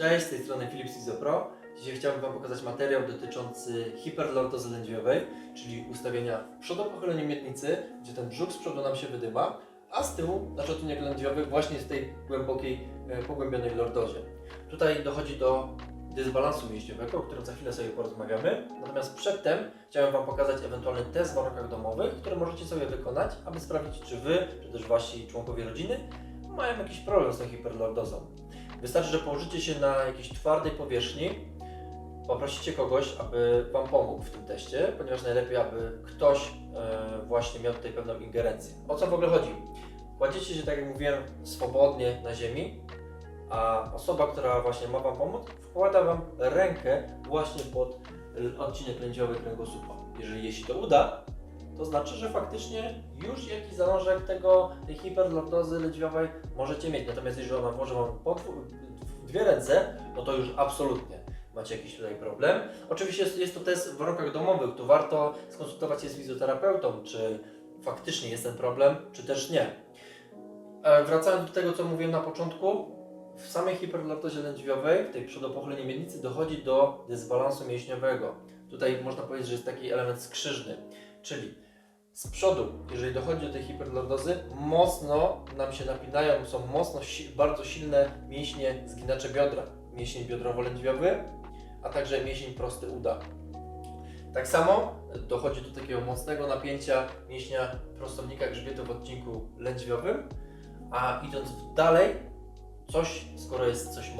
Cześć, z tej strony Filip Sizo Pro. Dzisiaj chciałbym Wam pokazać materiał dotyczący hiperlordozy lędźwiowej, czyli ustawienia w przodopochyleniu miednicy, gdzie ten brzuch z przodu nam się wydyma, a z tyłu naczotuniek lędźwiowy właśnie w tej głębokiej, e, pogłębionej lordozie. Tutaj dochodzi do dysbalansu mięśniowego, o którym za chwilę sobie porozmawiamy. Natomiast przedtem chciałem Wam pokazać ewentualny test w warunkach domowych, który możecie sobie wykonać, aby sprawdzić, czy Wy, czy też Wasi członkowie rodziny mają jakiś problem z tą hiperlordozą. Wystarczy, że położycie się na jakiejś twardej powierzchni, poprosicie kogoś, aby Wam pomógł w tym teście, ponieważ najlepiej, aby ktoś e, właśnie miał tutaj pewną ingerencję. O co w ogóle chodzi? Kładziecie się, tak jak mówiłem, swobodnie na ziemi, a osoba, która właśnie ma Wam pomóc, wkłada Wam rękę właśnie pod odcinek lędźwiowy kręgosłupa. Jeżeli się to uda, to znaczy, że faktycznie już jakiś zalążek tego, tej hiperlordozy lędźwiowej możecie mieć. Natomiast jeżeli ona włoży Wam pod, dwie ręce, no to już absolutnie macie jakiś tutaj problem. Oczywiście jest, jest to test w warunkach domowych, tu warto skonsultować się z fizjoterapeutą, czy faktycznie jest ten problem, czy też nie. E, Wracając do tego, co mówiłem na początku, w samej hiperlordozie lędźwiowej, w tej przodopochyleniu miednicy, dochodzi do dysbalansu mięśniowego. Tutaj można powiedzieć, że jest taki element skrzyżny, czyli z przodu, jeżeli dochodzi do tej hiperlordozy, mocno nam się napinają, są mocno, bardzo silne mięśnie zginacze biodra. Mięsień biodrowo-lędźwiowy, a także mięsień prosty uda. Tak samo dochodzi do takiego mocnego napięcia mięśnia prostownika grzbietu w odcinku lędźwiowym, a idąc dalej, coś, skoro jest coś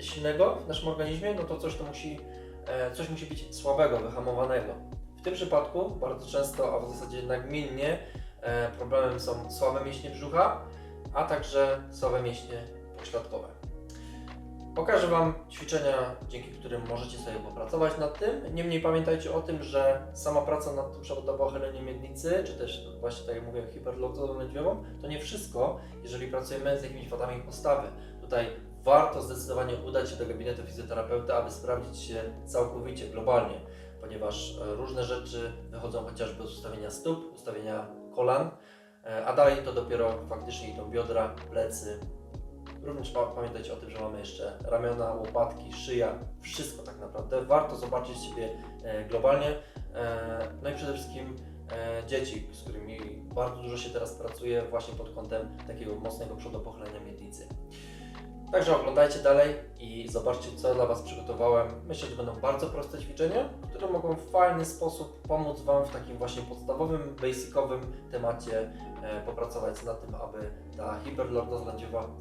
silnego w naszym organizmie, no to coś to musi, e, coś musi być słabego, wyhamowanego. Tym przypadku bardzo często, a w zasadzie nagminnie, e, problemem są słabe mięśnie brzucha, a także słabe mięśnie pośladkowe. Pokażę Wam ćwiczenia, dzięki którym możecie sobie popracować nad tym. Niemniej pamiętajcie o tym, że sama praca nad tym przewodopochyleniem miednicy, czy też właśnie tak jak mówię, hiperlordozą lędźwiową, to nie wszystko, jeżeli pracujemy z jakimiś wadami postawy. Tutaj warto zdecydowanie udać się do gabinetu fizjoterapeuty, aby sprawdzić się całkowicie, globalnie, ponieważ e, różne rzeczy wychodzą chociażby z ustawienia stóp, ustawienia kolan, e, a dalej to dopiero faktycznie idą biodra, plecy, Również pa- pamiętajcie o tym, że mamy jeszcze ramiona, łopatki, szyja, wszystko tak naprawdę. Warto zobaczyć siebie e, globalnie. No i przede wszystkim dzieci, z którymi bardzo dużo się teraz pracuje właśnie pod kątem takiego mocnego przodopochylenia miednicy. Także oglądajcie dalej i zobaczcie, co dla Was przygotowałem. Myślę, że będą bardzo proste ćwiczenia, które mogą w fajny sposób pomóc Wam w takim właśnie podstawowym, basicowym temacie e, popracować nad tym, aby ta hiperlordoza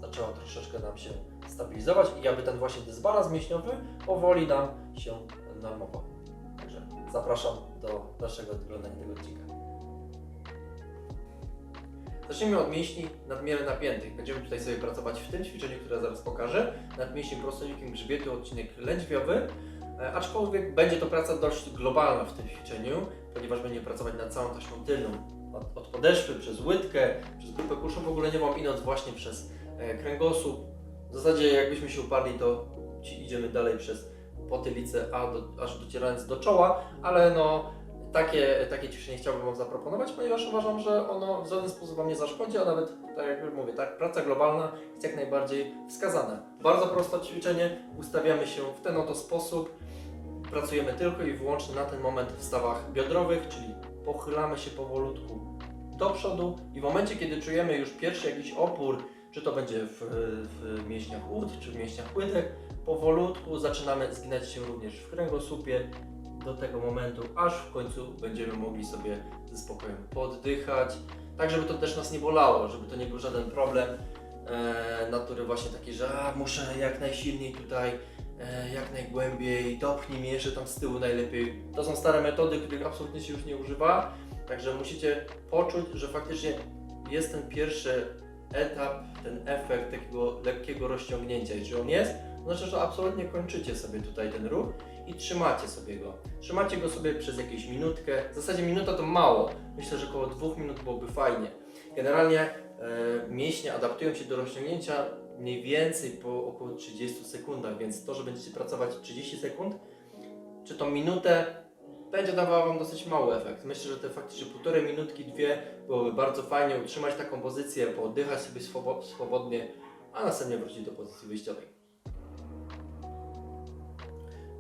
zaczęła troszeczkę nam się stabilizować i aby ten właśnie dysbalans mięśniowy powoli nam się normował. Także zapraszam do dalszego oglądania tego odcinka. Zacznijmy od mięśni nadmiernie napiętych. Będziemy tutaj sobie pracować w tym ćwiczeniu, które zaraz pokażę, nad mięśniem prostownikiem grzbietu, odcinek lędźwiowy, e, aczkolwiek będzie to praca dość globalna w tym ćwiczeniu, ponieważ będziemy pracować nad całą taśmą tylną, od, od podeszwy przez łydkę, przez grupę kuszą, w ogóle nie mam idąc właśnie przez e, kręgosłup. W zasadzie jakbyśmy się uparli, to idziemy dalej przez potylicę, a do, aż docierając do czoła, ale no takie, takie ćwiczenie chciałbym Wam zaproponować, ponieważ uważam, że ono w żaden sposób Wam nie zaszkodzi, a nawet, tak jak mówię, tak, praca globalna jest jak najbardziej wskazana. Bardzo proste ćwiczenie, ustawiamy się w ten oto sposób, pracujemy tylko i wyłącznie na ten moment w stawach biodrowych, czyli pochylamy się powolutku do przodu i w momencie, kiedy czujemy już pierwszy jakiś opór, czy to będzie w, w mięśniach ud, czy w mięśniach łydek, powolutku zaczynamy zginać się również w kręgosłupie do tego momentu, aż w końcu będziemy mogli sobie ze spokojem poddychać, tak żeby to też nas nie bolało, żeby to nie był żaden problem e, natury właśnie takiej, że a, muszę jak najsilniej tutaj, e, jak najgłębiej, dopchnij mnie jeszcze tam z tyłu najlepiej. To są stare metody, których absolutnie się już nie używa, także musicie poczuć, że faktycznie jest ten pierwszy etap, ten efekt takiego lekkiego rozciągnięcia. Jeżeli on jest, to znaczy, że absolutnie kończycie sobie tutaj ten ruch i trzymacie sobie go. Trzymacie go sobie przez jakieś minutkę. W zasadzie minuta to mało. Myślę, że około dwóch minut byłoby fajnie. Generalnie e, mięśnie adaptują się do rozciągnięcia mniej więcej po około 30 sekundach, więc to, że będziecie pracować 30 sekund, czy to minutę, będzie dawało Wam dosyć mały efekt. Myślę, że te faktycznie półtorej minutki, dwie byłoby bardzo fajnie utrzymać taką pozycję, pooddychać sobie swobo- swobodnie, a następnie wrócić do pozycji wyjściowej.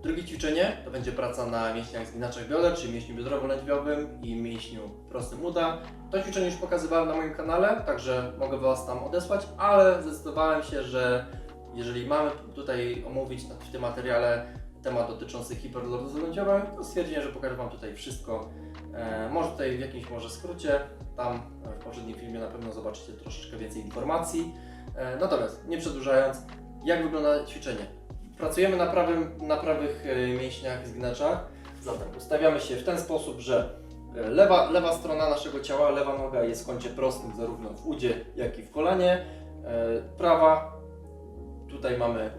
Drugie ćwiczenie to będzie praca na mięśniach zginaczach bioder, czyli mięśniu biodrowo-lędźwiowym i mięśniu prostym uda. To ćwiczenie już pokazywałem na moim kanale, także mogę Was tam odesłać, ale zdecydowałem się, że jeżeli mamy tutaj omówić w tym materiale temat dotyczący hiperlordozy lędźwiowej, to stwierdziłem, że pokażę Wam tutaj wszystko. E, może tutaj w jakimś może skrócie, tam e, w poprzednim filmie na pewno zobaczycie troszeczkę więcej informacji. E, natomiast nie przedłużając, jak wygląda ćwiczenie? Pracujemy na, prawym, na prawych e, mięśniach zginaczach, zatem ustawiamy się w ten sposób, że e, lewa, lewa strona naszego ciała, lewa noga jest w kącie prostym zarówno w udzie, jak i w kolanie. E, Prawa, tutaj mamy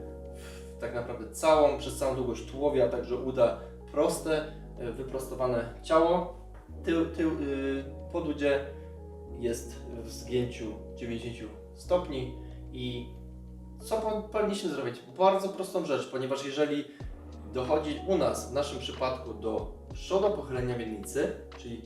tak naprawdę całą, przez całą długość tułowia, także uda proste, wyprostowane ciało. Tył, tył, y, podudzie jest w zgięciu 90 stopni i co po- powinniśmy zrobić? Bardzo prostą rzecz, ponieważ jeżeli dochodzi u nas, w naszym przypadku, do przodopochylenia miednicy, czyli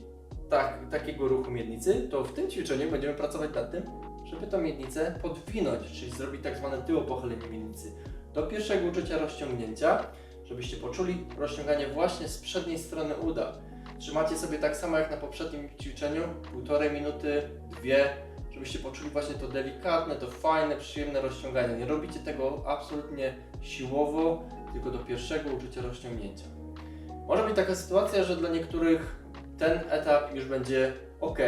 tak, takiego ruchu miednicy, to w tym ćwiczeniu będziemy pracować nad tym, żeby tą miednicę podwinąć, czyli zrobić tak zwane tyłopochylenie miednicy. Do pierwszego uczucia rozciągnięcia, żebyście poczuli rozciąganie właśnie z przedniej strony uda. Trzymacie sobie tak samo jak na poprzednim ćwiczeniu, półtorej minuty, dwie, żebyście poczuli właśnie to delikatne, to fajne, przyjemne rozciąganie. Nie robicie tego absolutnie siłowo, tylko do pierwszego uczucia rozciągnięcia. Może być taka sytuacja, że dla niektórych ten etap już będzie ok,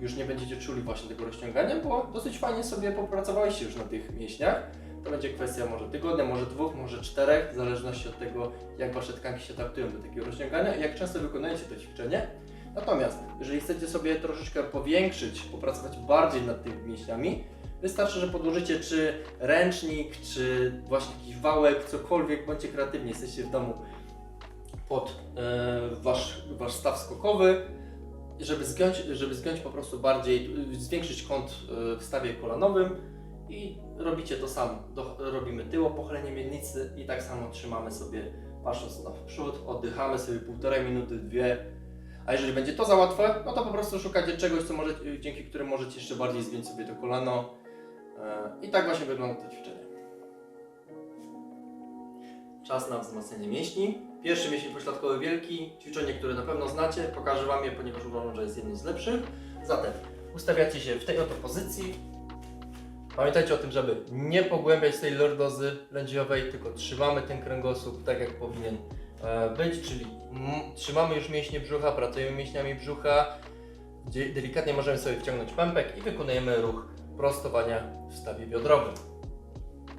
już nie będziecie czuli właśnie tego rozciągania, bo dosyć fajnie sobie popracowaliście już na tych mięśniach. To będzie kwestia może tygodnia, może dwóch, może czterech, w zależności od tego, jak Wasze tkanki się adaptują do takiego rozciągania i jak często wykonujecie to ćwiczenie. Natomiast, jeżeli chcecie sobie troszeczkę powiększyć, popracować bardziej nad tymi mięśniami, wystarczy, że podłożycie czy ręcznik, czy właśnie jakiś wałek, cokolwiek, bądźcie kreatywni, jesteście w domu pod e, wasz, wasz staw skokowy, żeby zgiąć, żeby zgiąć po prostu bardziej, zwiększyć kąt e, w stawie kolanowym i robicie to samo. Do, robimy tyło, pochylenie miednicy i tak samo trzymamy sobie patrząc na przód, oddychamy sobie półtorej minuty, dwie. A jeżeli będzie to za łatwe, no to po prostu szukacie czegoś, co może, dzięki którym możecie jeszcze bardziej zgiąć sobie to kolano. E, I tak właśnie wygląda to ćwiczenie. Czas na wzmocnienie mięśni. Pierwszy mięsień pośladkowy wielki, ćwiczenie, które na pewno znacie, pokażę Wam je, ponieważ uważam, że jest jednym z lepszych. Zatem ustawiacie się w tej oto pozycji. Pamiętajcie o tym, żeby nie pogłębiać tej lordozy lędźwiowej, tylko trzymamy ten kręgosłup tak, jak powinien e, być, czyli trzymamy już mięśnie brzucha, pracujemy mięśniami brzucha, delikatnie możemy sobie wciągnąć pępek i wykonujemy ruch prostowania w stawie biodrowym.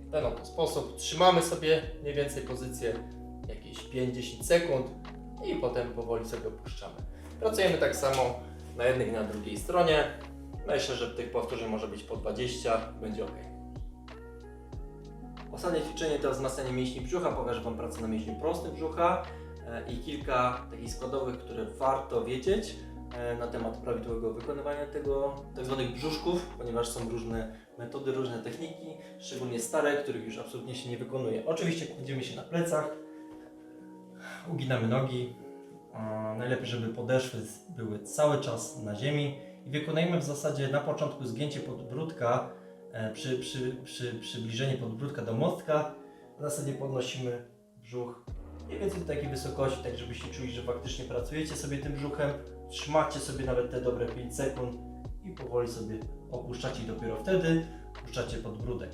W ten oto sposób trzymamy sobie mniej więcej pozycję jakieś 5-10 sekund i potem powoli sobie opuszczamy. Pracujemy tak samo na jednej i na drugiej stronie. Myślę, że tych powtórzeń może być po 20, będzie ok. Ostatnie ćwiczenie to wzmacnianie mięśni brzucha. Pokażę Wam pracę na mięśniu prostym brzucha e, i kilka takich składowych, które warto wiedzieć e, na temat prawidłowego wykonywania tego, tak zwanych brzuszków, ponieważ są różne metody, różne techniki, szczególnie stare, których już absolutnie się nie wykonuje. Oczywiście kładziemy się na plecach, uginamy nogi. E, Najlepiej, żeby podeszwy były cały czas na ziemi i wykonujemy w zasadzie na początku zgięcie podbródka, przy, przy, przy, przybliżenie podbródka do mostka. W zasadzie podnosimy brzuch mniej więcej do takiej wysokości, tak żebyście czuli, że faktycznie pracujecie sobie tym brzuchem. Trzymacie sobie nawet te dobre 5 sekund i powoli sobie opuszczacie i dopiero wtedy puszczacie podbródek.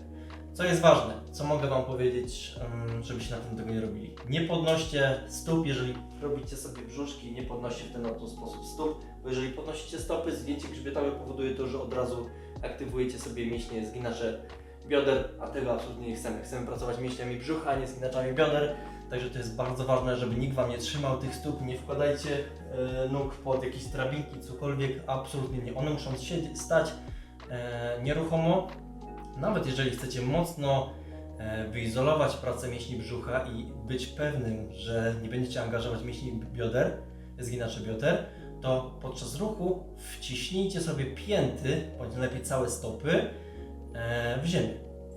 Co jest ważne, co mogę Wam powiedzieć, em, żebyście na tym tego nie robili. Nie podnoście stóp, jeżeli robicie sobie brzuszki, nie podnoście w ten oto sposób stóp, bo jeżeli podnosicie stopy, zgięcie grzbietowe powoduje to, że od razu aktywujecie sobie mięśnie zginacze bioder, a tego absolutnie nie chcemy. Chcemy pracować mięśniami brzucha, a nie zginaczami bioder, także to jest bardzo ważne, żeby nikt Wam nie trzymał tych stóp, nie wkładajcie e, nóg pod jakieś drabinki, cokolwiek, absolutnie nie. One muszą stać e, nieruchomo, nawet jeżeli chcecie mocno e, wyizolować pracę mięśni brzucha i być pewnym, że nie będziecie angażować mięśni bioder, zginaczy bioder, to podczas ruchu wciśnijcie sobie pięty, bądź lepiej całe stopy e, w ziemię.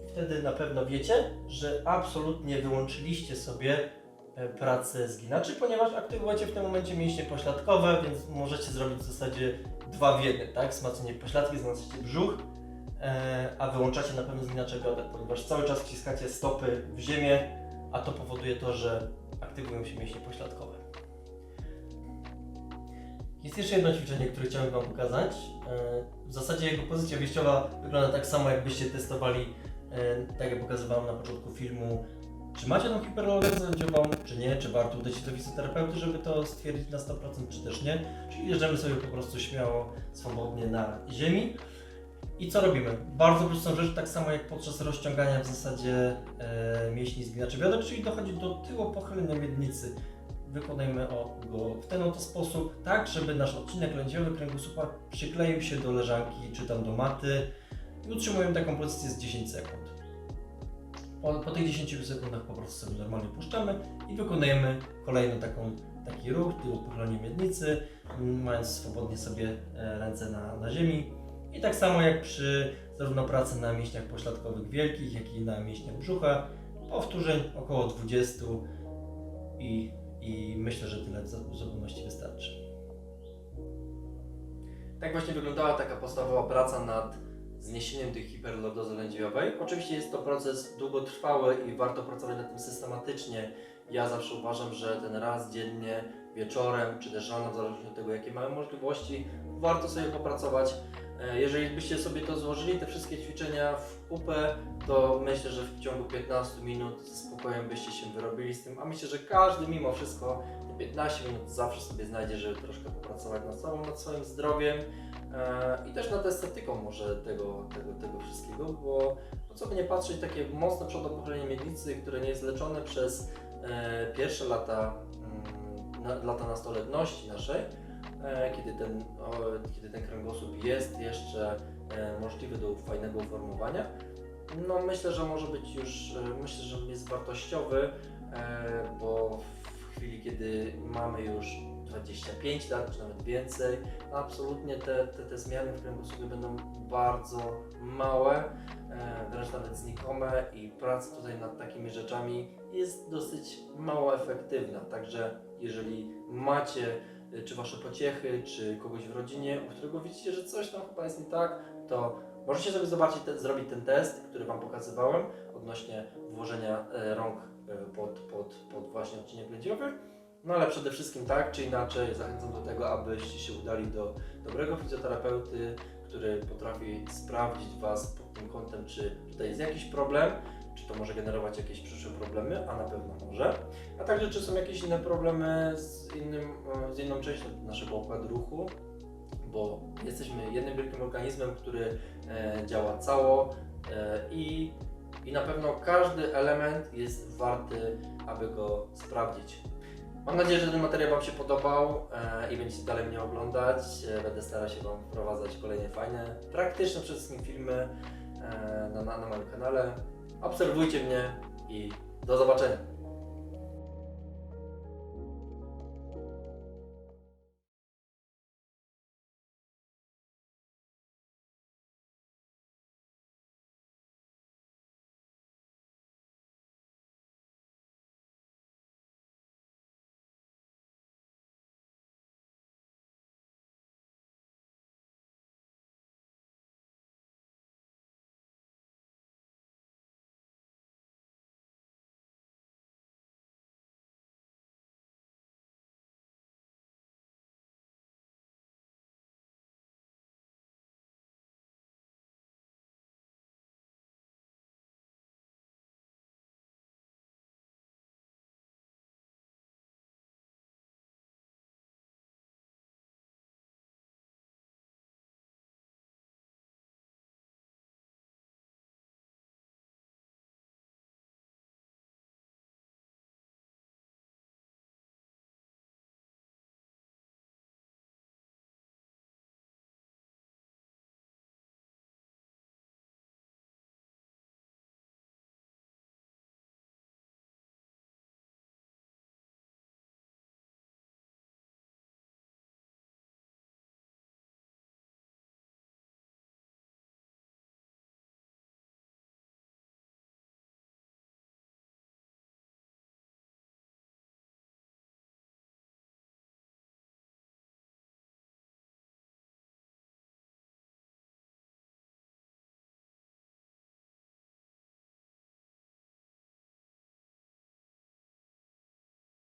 Wtedy na pewno wiecie, że absolutnie wyłączyliście sobie e, pracę zginaczy, ponieważ aktywujecie w tym momencie mięśnie pośladkowe, więc możecie zrobić w zasadzie dwa w jednym, tak? Wzmacnianie pośladki, wzmacniacie brzuch, e, a wyłączacie na pewno zginacze bioder, ponieważ cały czas wciskacie stopy w ziemię, a to powoduje to, że aktywują się mięśnie pośladkowe. Jest jeszcze jedno ćwiczenie, które chciałem Wam pokazać. E, W zasadzie jego pozycja wyjściowa wygląda tak samo, jakbyście testowali, e, tak jak pokazywałem na początku filmu, czy macie tą hiperlogę zalędziową, czy nie, czy warto udać się do fizjoterapeuty, żeby to stwierdzić na 100%, czy też nie. Czyli jeżdżamy sobie po prostu śmiało, swobodnie na ziemi. I co robimy? Bardzo prostą rzecz, tak samo jak podczas rozciągania w zasadzie e, mięśni zginaczy bioder, czyli dochodzi do tyłu pochylenia miednicy. Wykonajmy go w ten oto sposób, tak żeby nasz odcinek lędźwiowy kręgosłupa przykleił się do leżanki czy tam do maty i utrzymujemy taką pozycję z 10 sekund. Po, po tych 10 sekundach po prostu sobie normalnie puszczamy i wykonujemy kolejny taką, taki ruch, tyłu pochylenie miednicy, mając swobodnie sobie e, ręce na, na ziemi. I tak samo jak przy zarówno pracy na mięśniach pośladkowych wielkich, jak i na mięśniach brzucha, powtórzeń około 20 i, i myślę, że tyle zupełności wystarczy. Tak właśnie wyglądała taka podstawowa praca nad zniesieniem tej hiperlordozy lędźwiowej. Oczywiście jest to proces długotrwały i warto pracować nad tym systematycznie. Ja zawsze uważam, że ten raz dziennie, wieczorem czy też rano, w zależności od tego jakie mamy możliwości, warto sobie popracować. E, Jeżeli byście sobie to złożyli, te wszystkie ćwiczenia w kupę, to myślę, że w ciągu 15 minut ze spokojem byście się wyrobili z tym, a myślę, że każdy mimo wszystko te 15 minut zawsze sobie znajdzie, żeby troszkę popracować nad sobą, nad swoim zdrowiem e, i też nad estetyką może tego, tego, tego wszystkiego, bo no co by nie patrzeć, takie mocne przodopochylenie miednicy, które nie jest leczone przez e, pierwsze lata, mm, na, lata nastoletności naszej, e, kiedy ten, o, kiedy ten kręgosłup jest jeszcze e, możliwy do fajnego uformowania, no myślę, że może być już, e, myślę, że jest wartościowy, e, bo w chwili, kiedy mamy już 25 lat, czy nawet więcej, absolutnie te, te, te zmiany w kręgosłupie będą bardzo małe, e, wręcz nawet znikome i praca tutaj nad takimi rzeczami jest dosyć mało efektywna. Także jeżeli macie czy wasze pociechy, czy kogoś w rodzinie, u którego widzicie, że coś tam chyba jest nie tak, to możecie sobie zobaczyć, te, zrobić ten test, który Wam pokazywałem odnośnie włożenia e, rąk e, pod, pod, pod właśnie odcinek lędźwiowy. No ale przede wszystkim tak czy inaczej zachęcam do tego, abyście się udali do dobrego fizjoterapeuty, który potrafi sprawdzić Was pod tym kątem, czy tutaj jest jakiś problem, czy to może generować jakieś przyszłe problemy, a na pewno może. A także czy są jakieś inne problemy z, innym, e, z inną częścią naszego układu ruchu, bo jesteśmy jednym wielkim organizmem, który e, działa cało e, i, i na pewno każdy element jest warty, aby go sprawdzić. Mam nadzieję, że ten materiał Wam się podobał e, i będziecie dalej mnie oglądać. Będę starał się Wam wprowadzać kolejne fajne, praktyczne przede wszystkim filmy na, na, na moim kanale. Obserwujcie mnie i do zobaczenia.